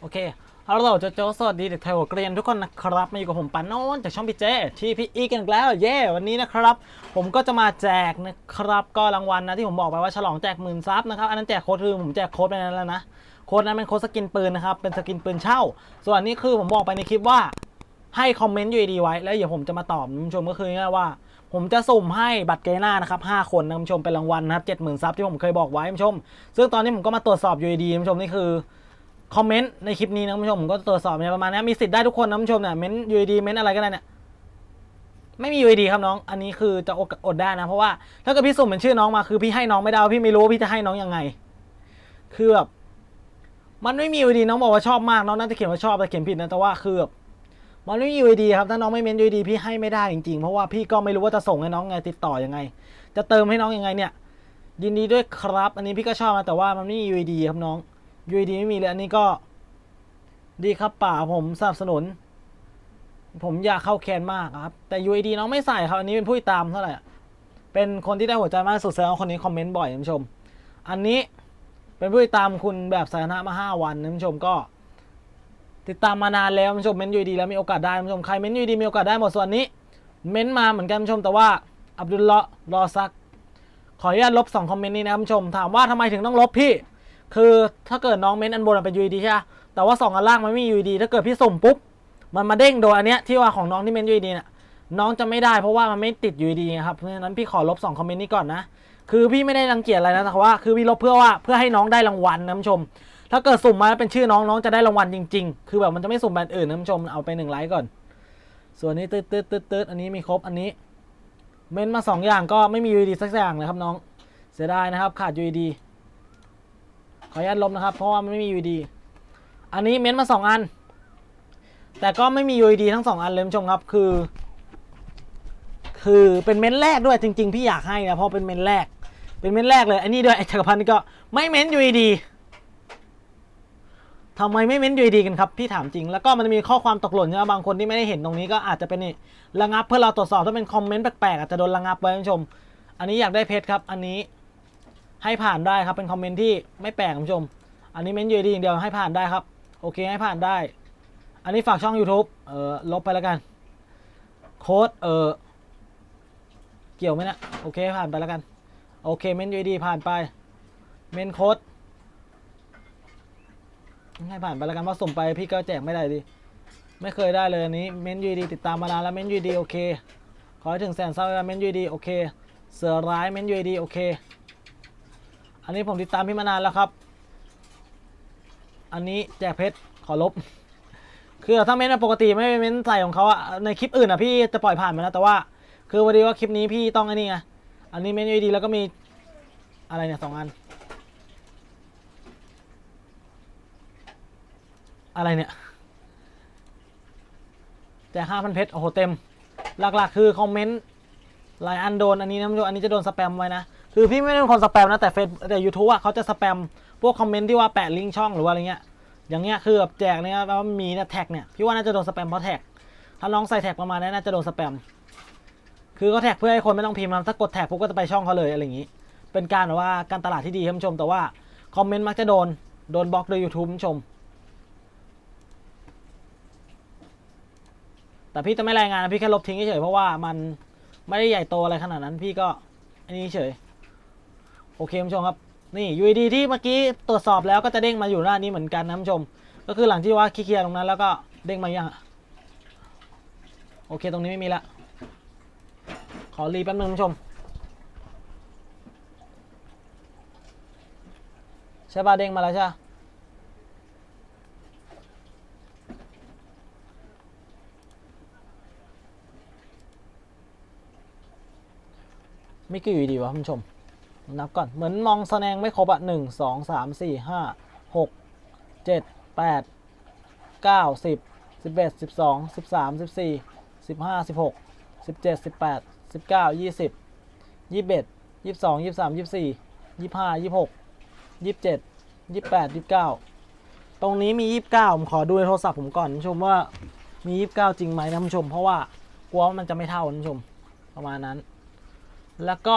โอเคฮัลโหลโจโจสวัสดีเด็กไทยหัวเกรียนทุกคนนะครับมาอยู่กับผมปันโนนจากช่องพี่เจที่พี่อีกันแล้วเย้วันนี้นะครับ ผมก็จะมาแจกนะครับ ก็รางวัลนะที่ผมบอกไปว่าฉลองแจกหมื่นซับนะครับอันนั้นแจกโค้ดคือผมแจกโค้ดไปนั้นแล้วนะโค้ดนั้นเป็นโค้ดสกินปืนนะครับเป็นสกินปืนเช่า ส่วนนี้คือผมบอกไปในคลิปว่าให้คอมเมนต์อยู่ดีไว้แล้วเดี๋ยวผมจะมาตอบคุณผู้ชมก็คือง่ายว่า ผมจะสุ่มให้บัตรเกน่านะครับ5คนนะคุณผู้ชมเป็นรางวัลนะครับ70,000ซับที่ผมเคยบอกไว้คุณผู้ชม ซึ่งตอนนี้ผมก็มาตรวจสอบอยู่ดีคุณผู้ชมนี่คือ คอมเมนต์ในคลิปนี้นะคุณผู้ชมผมก็ตรวจสอบเนี่ยประมาณนี้มีสิทธิ์ได้ทุกคนนะคุณผู้ชมเนี่ยเม้นยูดีเม้นอะไรก็ได้เนี่ยไม่มียูดีครับน้อง อันนี้คือจะอดอดได้นะ เพราะว่าถ้าเกิดพี่สุ่มเป็นชื่อน้องมาคือพี่ให้น้องไม่ได้พี่ไม่รู้ว่าพี่จะให้น้องยังไง คือแบบมันไม่มียูดีน้องบอกว่าชอบมากน้องน่าจะเขียนว่าชอบแต่เขียนผิดนะแต่ว่าคือแบบมันไม่มียูดีครับถ้าน้องไม่เมนยูดีพี่ให้ไม่ได้จริงๆ เพราะว่าพี่ก็ไม่รู้ว่าจะส่งให้น้องไงติดต่อยังไง จะเติมให้น้องยังไงเนี่ย ยินดีด้วยครับ อันนี้พี่ก็ชอบนะแต่ว่ามันไม่มียูดีครับน้อง ยูดีไม่มีเลยอันนี้ก็ ดีครับป่าผมสนับสนุน ผมอยากเข้าแคนมากครับ แต่ UID น้องไม่ใส่ครับอันนี้เป็นผู้ตามเท่าไหร่เป็นคนที่ได้หัวใจมากสุดแสดงว่าคนนี้คอมเมนต์บ่อยท่านผู้ชม อันนี้เป็นผู้ติดตามคุณแบบสาธารณะมาห้าวันท่านผู้ชมก็ ติดตามมานานแล้วท่านผู้ชมเม้นยูดีแล้วมีโอกาสได้ท่านผู้ชมใครเม้นยูดีมีโอกาสได้หมดส่วนนี้ เม้นมาเหมือนกันท่านผู้ชมแต่ว่าอับดุลละรอซัก ขออนุญาตลบสองคอมเมนต์นี้นะครับท่านผู้ชมถามว่าทำไมถึงต้องลบพี่ คือถ้าเกิดน้องเม้นอันบนเป็น UID ใช่ไหมแต่ว่าสองอันล่างมันไม่มี UID ถ้าเกิดพี่สุ่มปุ๊บ มันมาเด้งโดยอันเนี้ยที่ว่าของน้องที่เม้น UID น่ะน้องจะไม่ได้เพราะว่ามันไม่ติด UID ไงครับเพราะฉะนั้นพี่ขอลบสองคอมเมนต์นี้ก่อนนะคือพี่ไม่ได้รังเกียจอะไรนะแต่ว่าคือพี่ลบเพื่อว่าเพื่อให้น้องได้รางวัลนะท่านผู้ชม ถ้าเกิดสุ่มมาแล้วเป็นชื่อน้องน้องจะได้รางวัลจริง ๆ คือแบบมันจะไม่สุ่มแบบอื่นนะท่านผู้ชมเอาไปหนึ่งไลค์ก่อน ส่วนนี้ตืดตืดตืดตืดอันนี้มีครบอันนี้ เม้นมาสอย่างก็ไม่มี UID สักอย่างเลยครับน้อง เสียดายนะครับขาด UID ออนุญาตลบนะครับ เพราะว่ามันไม่มี UID อันนี้เม้นมาสองอัน แต่ก็ไม่มี UID ทั้งสองอันเลยคุณผู้ชมครับ คือ คือเป็นเม้นแรกด้วยจริง ๆ พี่อยากให้นะเพราะเป็นเม้นแรก เป็นเม้นแรกเลยอันนี้ด้วยไอ้จักรพันธ์นี่ก็ไม่เม้น UID ทำไมไม่เม้น UID กันครับพี่ถามจริง แล้วก็มันจะมีข้อความตกหล่นใช่ไหมบางคนที่ไม่ได้เห็นตรงนี้ก็อาจจะเป็นนี่ระงับเพื่อเราตรวจสอบถ้าเป็นคอมเมนต์แปลกๆอาจจะโดนระงับไว้คุณผู้ชม อันนี้อยากได้เพชรครับ อันนี้ ให้ผ่านได้ครับเป็นคอมเมนต์ที่ไม่แปลกคุณผู้ชม อันนี้เม้นต์ยูดีอย่างเดียวให้ผ่านได้ครับ โอเคให้ผ่านได้ อันนี้ฝากช่อง YouTube เออลบไปแล้วกันโค้ดเออเกี่ยวไหมนะโอเคผ่านไปแล้วกัน โอเคเม้นต์ยูดีผ่านไป เมนโค้ดให้ผ่านไปแล้วกันว่าส่งไปพี่ก็แจกไม่ได้ดิไม่เคยได้เลยอันนี้เม้นต์ยูดีติดตามมานานแล้วเม้นต์ยูดีโอเคขอให้ถึงแสนซับเม้นต์ยูดีโอเค เสือร้ายเม้นต์ยูดีโอเค อันนี้ผมติดตามพี่มานานแล้วครับ อันนี้แจกเพชรขอลบ คือถ้าเม้นต์ปกติไม่เป็นเม้นต์ใส่ของเขาอะในคลิปอื่นอะพี่จะปล่อยผ่านไปแล้วแต่ว่า คือวันดีว่าคลิปนี้พี่ต้องไอ้นี่ไง อันนี้เม้นต์ดีแล้วก็มีอะไรเนี่ยสองอัน อะไรเนี่ยแจกห้าพันเพชรโอ้โหเต็ม หลักๆ คือคอมเมนต์หลายอันโดนอันนี้นะอันนี้จะโดนสแปมไว้นะ คือพี่ไม่ได้เป็นคนสแปมนะแต่เฟซแต่ยูทูบอะเขาจะสแปมพวกคอมเมนต์ที่ว่าแปะลิงก์ช่องหรือว่าอะไรเงี้ยอย่างเงี้ยคือแบบแจกเนี่ยแปลว่ามีนะแท็กเนี่ยพี่ว่าน่าจะโดนสแปมเพราะแท็กถ้าน้องใส่แท็กประมาณนี้น่าจะโดนสแปมคือเขาแท็กเพื่อให้คนไม่ต้องพิมพ์นะถ้ากดแท็กปุ๊บก็จะไปช่องเขาเลยอะไรอย่างงี้ เป็นการแบบว่าการตลาดที่ดีครับคุณผู้ชม แต่ว่าคอมเมนต์มักจะโดนโดนบล็อกโดย YouTube คุณผู้ชม แต่พี่จะไม่รายงานนะพี่แค่ลบทิ้งเฉยเพราะว่ามันไม่ได้ใหญ่โตอะไรขนาดนั้นพี่ก็อันนี้เฉย โอเคคุณผู้ชมครับ นี่ UID ที่เมื่อกี้ตรวจสอบแล้วก็จะเด้งมาอยู่หน้านี้เหมือนกันนะคุณผู้ชม ก็คือหลังที่ว่าเคลียร์ตรงนั้นแล้วก็เด้งมายังโอเคตรงนี้ไม่มีละ ขอรีแป๊บนึงคุณผู้ชมใช่ป่ะเด้งมาแล้วใช่ปะมีกี่อยู่ดีวะคุณผู้ชม นับก่อน เหมือนมองแสดงไม่ครบอะหนึ่งสองสามสี่ห้าหกเจ็ดแปดเก้าสิบสิบเอ็ดสิบสองสิบสามสิบสี่สิบห้าสิบหกสิบเจ็ดสิบแปดสิบเก้ายี่สิบยี่สิบเอ็ดยี่สิบสองยี่สิบสามยี่สิบสี่ยี่สิบห้ายี่สิบหกยี่สิบเจ็ดยี่สิบแปดยี่สิบเก้าตรงนี้มียี่สิบเก้าผมขอดูในโทรศัพท์ผมก่อนคุณผู้ชมว่ามียี่สิบเก้าจริงไหมนะคุณผู้ชม เพราะว่ากลัวว่ามันจะไม่เท่าคุณผู้ชมประมาณนั้น แล้วก็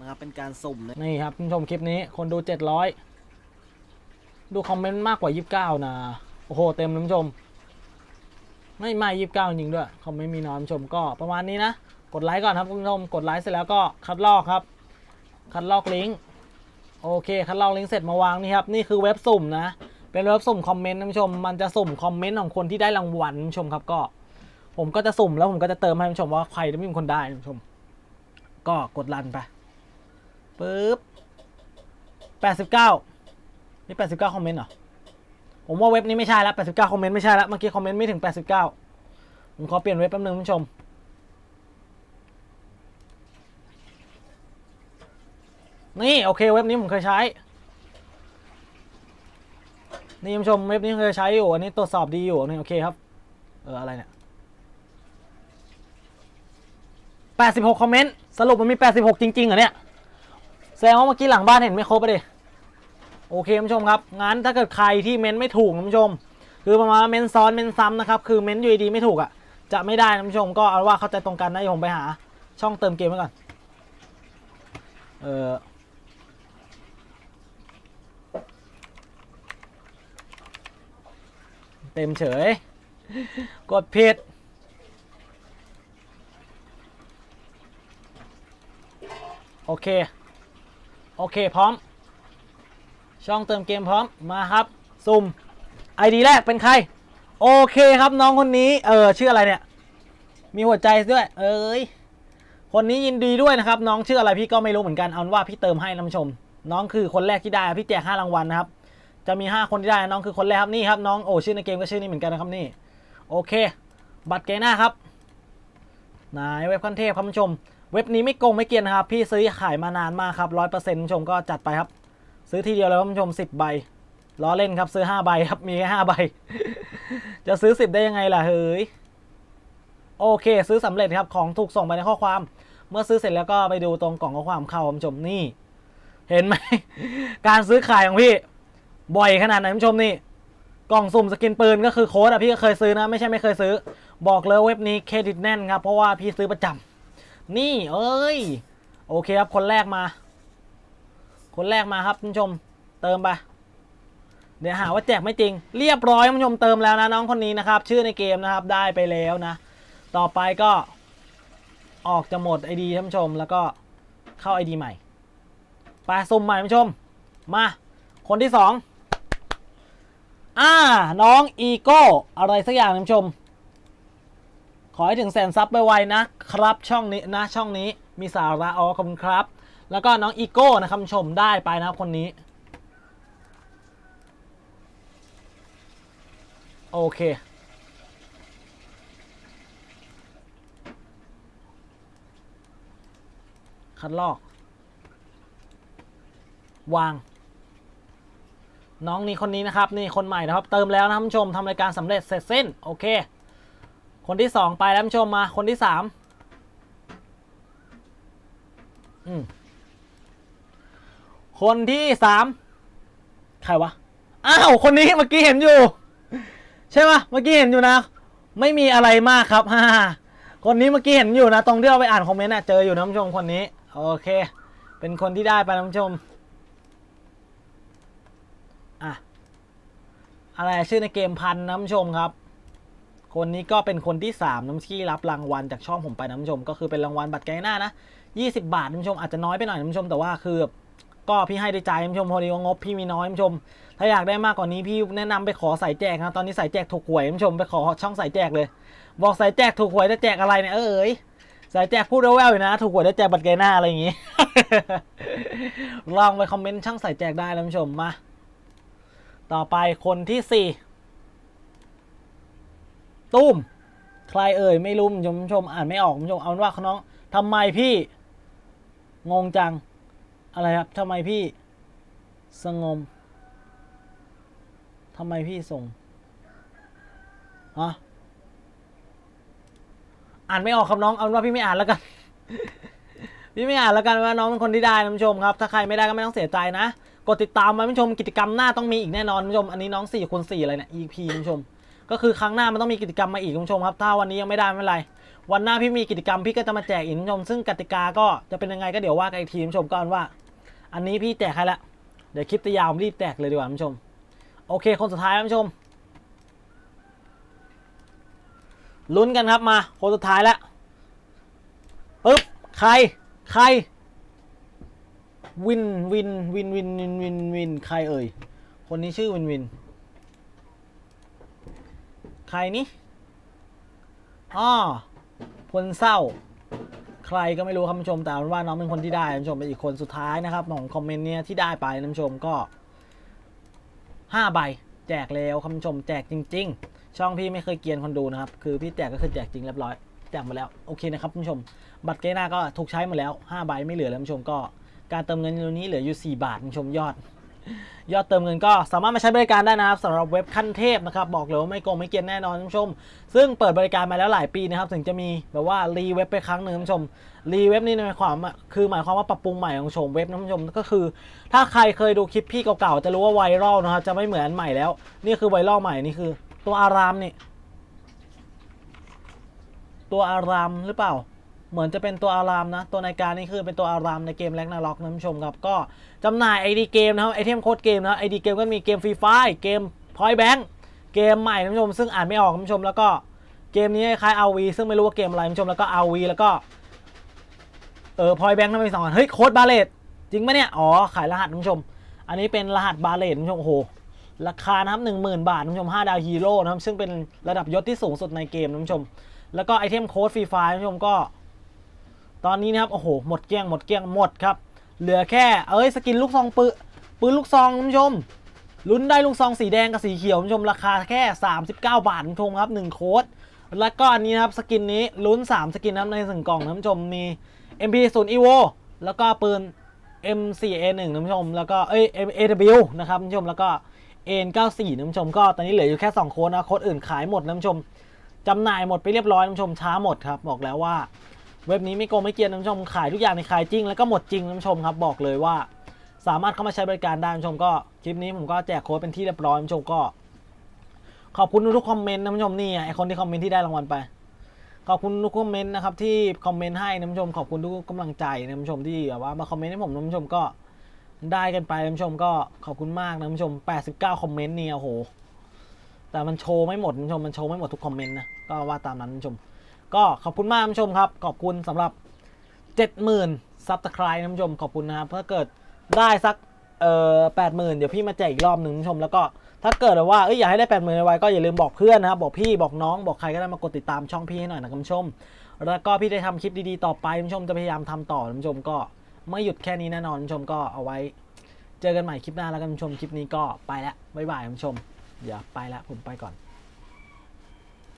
นะครับเป็นการสุ่มนะนี่ครับคุณผู้ชมคลิปนี้คนดู 700 ดูคอมเมนต์มากกว่า 29 นะ โอ้โห เต็มท่านผู้ชม ไม่ไม่ยี่สิบเก้าจริงด้วยคอมเมนต์มีน้อยท่านผู้ชมก็ประมาณนี้นะ กดไลค์ก่อนครับคุณผู้ชม กดไลค์เสร็จแล้วก็คัดลอกครับ คัดลอกลิงก์โอเค คัดลอกลิงก์เสร็จมาวางนี่ครับ นี่คือเว็บสุ่มนะ เป็นเว็บสุ่มคอมเมนต์ท่านผู้ชม มันจะสุ่มคอมเมนต์ของคนที่ได้รางวัลท่านผู้ชมครับก็ ผมก็จะสุ่มแล้วผมก็จะเติมให้ท่านผู้ชมว่าใครจะเป็นคนได้ท่านผู้ชม ก็กดรันไป ปึ๊บแปดสิบเก้านี่แปดสิบเก้าคอมเมนต์เหรอ ผมว่าเว็บนี้ไม่ใช่แล้ว89คอมเมนต์ไม่ใช่แล้วเมื่อกี้คอมเมนต์ไม่ถึง89ผมขอเปลี่ยนเว็บแป๊บนึงคุณผู้ชมนี่โอเคเว็บนี้ผมเคยใช้ นี่คุณผู้ชมเว็บนี้เคยใช้อยู่อันนี้ตรวจสอบดีอยู่นี่โอเคครับ เอออะไรเนี่ย86 คอมเมนต์ สรุปมันมี 86 จริงๆเหรอเนี่ย แสดงว่าเมื่อกี้หลังบ้านเห็นไม่ครบไปดิโอเคคุณผู้ชมครับงั้นถ้าเกิดใครที่เม้นไม่ถูกคุณผู้ชม คือประมาณเม้นซ้อนเม้นซ้ำนะครับ คือเม้นอยู่ดีๆไม่ถูกอะจะไม่ได้นะคุณผู้ชมก็เอาว่าเข้าใจตรงกันนะเดี๋ยวผมไปหา ช่องเติมเกมไว้ก่อนเออเต็มเฉย กดผิดโอเค โอเคพร้อม ช่องเติมเกมพร้อมมาครับสุ่ม ID แรกเป็นใคร โอเคครับน้องคนนี้ เออชื่ออะไรเนี่ย มีหัวใจด้วย เอ้ยคนนี้ยินดีด้วยนะครับ น้องชื่ออะไรพี่ก็ไม่รู้เหมือนกันเอาว่าพี่เติมให้ท่านผู้ชม น้องคือคนแรกที่ได้พี่แจกห้ารางวัลนะครับจะมี 5 คนที่ได้น้องคือคนแรกครับนี่ครับน้องโอ้ชื่อในเกมก็ชื่อนี้เหมือนกันนะครับนี่โอเค บัตรเกหน้าครับนายเว็บคันเทพครับท่านผู้ชม เว็บนี้ไม่โกงไม่เกียนนะครับ พี่ซื้อขายมานานมากครับร้อยเปอร์เซ็นต์ผู้ชมก็จัดไปครับ ซื้อทีเดียวเลยครับคุณผู้ชมสิบใบล้อเล่นครับซื้อห้าใบครับมีแค่ห้าใบ จะซื้อสิบได้ยังไงล่ะเฮ้ยโอเค ซื้อสำเร็จครับของถูกส่งไปในข้อความ เมื่อซื้อเสร็จแล้วก็ไปดูตรงกล่องข้อความเข้าคุณผู้ชมนี่ เห็นไหมการซื้อขายของพี่ บ่อยขนาดไหนคุณผู้ชมนี่กล่องสุ่มสกินปืนก็คือโค้ดอะพี่ก็เคยซื้อนะ ไม่ใช่ไม่เคยซื้อ บอกเลยเว็บนี้เครดิตแน่นครับเพราะว่าพี่ซื้อประจำ นี่เอ้ย โอเคครับ คนแรกมา คนแรกมาครับคุณผู้ชม เติมไป เดี๋ยวหาว่าแจกไม่จริง เรียบร้อยคุณผู้ชมเติมแล้วนะน้องคนนี้นะครับ ชื่อในเกมนะครับได้ไปแล้วนะ ต่อไปก็ ออกจะหมดไอดีท่านชม แล้วก็เข้าไอดีใหม่ไปสุ่มใหม่ท่านชม มา คนที่สองอ่า น้องอีโก้อะไรสักอย่างท่านชม อให้ถึงแสนซับไปไวนะครับ ช่องนี้นะช่องนี้มีสาระอ๋อขอบคุณครับ แล้วก็น้องอีโก้นะครับคุณผู้ชมได้ไปนะคนนี้ โอเคคัดลอก วาง น้องนี่คนนี้นะครับ นี่คนใหม่นะครับ เติมแล้วนะครับคุณผู้ชมทำรายการสำเร็จเสร็จสิ้น โอเค คนที่สองไปแล้วชมมาคนที่สามคนที่สามใครวะ อ้าว คนนี้เมื่อกี้เห็นอยู่ ใช่ปะเมื่อกี้เห็นอยู่นะ ไม่มีอะไรมากครับฮ่าคนนี้เมื่อกี้เห็นอยู่นะ ตรงที่เราไปอ่านคอมเมนต์อะเจออยู่นะคุณผู้ชมคนนี้ โอเค เป็นคนที่ได้ไปนะคุณผู้ชมอะอะไรชื่อในเกมพันนะคุณผู้ชมครับ คนนี้ก็เป็นคนที่ 3น้ำที่รับรางวัลจากช่องผมไปนะคุณผู้ชม ก็คือเป็นรางวัลบัตรไกด์หน้านะ20 บาทนะคุณผู้ชมอาจจะน้อยไปหน่อยนะคุณผู้ชม แต่ว่าคือก็พี่ให้ด้วยใจนะคุณผู้ชมพอดีว่างบพี่มีน้อยนะคุณผู้ชม ถ้าอยากได้มากกว่านี้พี่แนะนำไปขอสายแจกนะตอนนี้สายแจกถูกหวยคุณผู้ชมไปขอช่องสายแจกเลย บอกสายแจกถูกหวยจะแจกอะไรเนี่ยเออเอยสายแจกพูดแว่วๆอยู่นะ ถูกหวยจะแจกบัตรไกด์หน้าอะไรอย่างงี้ ลองไปคอมเมนต์ช่องสายแจกได้นะคุณผู้ชมมาต่อไปคนที่สี่ ตุ้ม ใครเอ่ยไม่รู้คุณผู้ชม อ่านไม่ออกผู้ชมเอาเป็นว่าน้องทำไมพี่ งงจัง อะไรครับทำไมพี่ สงมทำไมพี่ส่งฮะอ่านไม่ออกครับน้อง เอาเป็นว่าพี่ไม่อ่านแล้วกัน พี่ไม่อ่านแล้วกันว่าน้องเป็นคนที่ได้นะผู้ชมครับ ถ้าใครไม่ได้ก็ไม่ต้องเสียใจนะ กดติดตามไว้คุณผู้ชมกิจกรรมหน้าต้องมีอีกแน่นอนผู้ชม อันนี้น้อง4คูณ4อะไรเนี่ย EP ผู้ชม ก็คือครั้งหน้ามันต้องมีกิจกรรมมาอีกคุณผู้ชมครับ ถ้าวันนี้ยังไม่ได้ไม่เป็นไร วันหน้าพี่มีกิจกรรมพี่ก็จะมาแจกอีกคุณผู้ชม ซึ่งกติกาก็จะเป็นยังไงก็เดี๋ยวว่ากันอีกทีคุณผู้ชมก็เอาเป็นว่า อันนี้พี่แจกให้ละ เดี๋ยวคลิปจะยาวรีบแจกเลยดีกว่าคุณผู้ชม โอเค คนสุดท้ายท่านผู้ชม ลุ้นกันครับมา คนสุดท้ายแล้วปึ๊บ ใคร ใคร วิน วิน วิน วิน วิน วินวินใครเอ่ย คนนี้ชื่อวินวิน ใครนี่อ้อพลเศร้า ใครก็ไม่รู้ครับผู้ชมแต่ว่าน้องเป็นคนที่ได้ท่านผู้ชมเป็นอีกคนสุดท้ายนะครับของคอมเมนต์เนี้ยที่ได้ไปท่านผู้ชมก็ห้าใบแจกแล้วครับผู้ชมแจกจริง ๆ ช่องพี่ไม่เคยเกียนคนดูนะครับ คือพี่แจกก็คือแจกจริงเรียบร้อย แจกหมดแล้ว โอเคนะครับท่านผู้ชม บัตรเกหน้าก็ถูกใช้หมดแล้ว5ใบไม่เหลือแล้วท่านผู้ชมก็การเติมเงินตัวนี้เหลืออยู่ 4 บาทท่านผู้ชมยอด ยอดเติมเงินก็สามารถมาใช้บริการได้นะครับสำหรับเว็บขั้นเทพนะครับ บอกเลยว่าไม่โกงไม่เกียนแน่นอนท่านผู้ชม ซึ่งเปิดบริการมาแล้วหลายปีนะครับ ถึงจะมีแบบว่ารีเว็บไปครั้งหนึ่งท่านผู้ชมรีเว็บนี่หมายความคือหมายความว่าปรับปรุงใหม่ของโฉมเว็บนะท่านผู้ชมก็คือ ถ้าใครเคยดูคลิปพี่เก่าๆจะรู้ว่าไวรัลนะครับจะไม่เหมือนอันใหม่แล้ว นี่คือไวรัลใหม่นี่คือ ตัวอารามนี่ตัวอารามหรือเปล่า เหมือนจะเป็นตัวอารามนะ ตัวในการนี่คือเป็นตัวอารามในเกมแร็กนาล็อกนะท่านผู้ชมครับ ก็จำหน่าย ID เกมนะครับไอเทมโค้ดเกมนะไอดีเกมก็มีเกมฟรีไฟเกมพอยแบงค์เกมใหม่ท่านผู้ชม ซึ่งอ่านไม่ออกท่านผู้ชมแล้วก็เกมนี้คล้าย RV ซึ่งไม่รู้ว่าเกมอะไรท่านผู้ชมแล้วก็ RV แล้วก็เออพอยแบงค์นั่นเป็นสองอันเฮ้ยโค้ดบาเลตจริงปะเนี่ยอ๋อขายรหัสท่านผู้ชม อันนี้เป็นรหัสบาเลตท่านผู้ชมโอ้โหราคานะครับหนึ่งหมื่นบาทท่านผู้ชมห้าดาวฮีโร่นะครับซึ่งเป็นระดับยศที่สูงสุดในเกมท่านผู้ชม แล้วก็ไอเทมโค้ดฟรีไฟท่านผู้ชมก็ ตอนนี้นะครับโอ้โหหมดเกลี้ยงหมดเกลี้ยงหมดครับ เหลือแค่เอ้ยสกินลูกซองปืนปืนลูกซองคุณผู้ชมลุ้นได้ลูกซองสีแดงกับสีเขียวคุณผู้ชมราคาแค่ 39 บาทคุณผู้ชมครับ1โค้ดแล้วก็อันนี้นะครับสกินนี้ลุ้น 3 สกินนะครับในหนึ่งกล่องนะคุณผู้ชมมี MP0 EVO แล้วก็ปืน M4A1 นะคุณผู้ชมแล้วก็เอ้ย AW นะครับคุณผู้ชมแล้วก็ N94 นะคุณผู้ชมก็ตอนนี้เหลืออยู่แค่ 2 โค้ดนะโค้ดอื่นขายหมดนะคุณผู้ชมจำหน่ายหมดไปเรียบร้อยนะคุณผู้ชมช้าหมดครับบอกแล้วว่า เว็บนี้ไม่โกงไม่เกียนท่านผู้ชมขายทุกอย่างในขายจริง แล้วก็หมดจริงท่านผู้ชมครับบอกเลยว่า สามารถเข้ามาใช้บริการได้ท่านผู้ชมก็คลิปนี้ผมก็แจกโค้ดเป็นที่เรียบร้อยท่านผู้ชมก็ ขอบคุณทุกคอมเมนต์ท่านผู้ชมนี่ไอคนที่คอมเมนต์ที่ได้รางวัลไปขอบคุณทุกคอมเมนต์นะครับที่คอมเมนต์ให้ท่านผู้ชมขอบคุณทุกกำลังใจท่านผู้ชมที่แบบว่ามาคอมเมนต์ให้ผมท่านผู้ชมก็ได้กันไปท่านผู้ชมก็ขอบคุณมากนะท่านผู้ชม 89 คอมเมนต์เนี่ยโอ้โหแต่มันโชว์ไม่หมดท่านผู้ชมมันโชว์ไม่หมดทุกคอมเมนต์นะก็ว่าตามนั้นท่านผู้ชม ก็ขอบคุณมากท่านผู้ชมครับ ขอบคุณสำหรับ 70,000ซับสไครต์ท่านผู้ชมขอบคุณนะครับถ้าเกิดได้สักเอ่อ80,000เดี๋ยวพี่มาแจกอีกรอบหนึ่งท่านผู้ชมแล้วก็ถ้าเกิดว่าเอ้ยอยากให้ได้80,000ไวก็อย่าลืมบอกเพื่อนนะครับบอกพี่บอกน้องบอกใครก็ได้มากดติดตามช่องพี่ให้หน่อยนะคุณผู้ชม แล้วก็พี่ได้ทำคลิปดีๆต่อไปท่านผู้ชมจะพยายามทำต่อท่านผู้ชมก็ไม่หยุดแค่นี้แน่นอนท่านผู้ชมก็เอาไว้ เจอกันใหม่คลิปหน้าแล้วกันท่านผู้ชมคลิปนี้ก็ไปแล้วบ๊ายบายท่านผู้ชมเดี๋ยวไปแล้วผมไปก่อน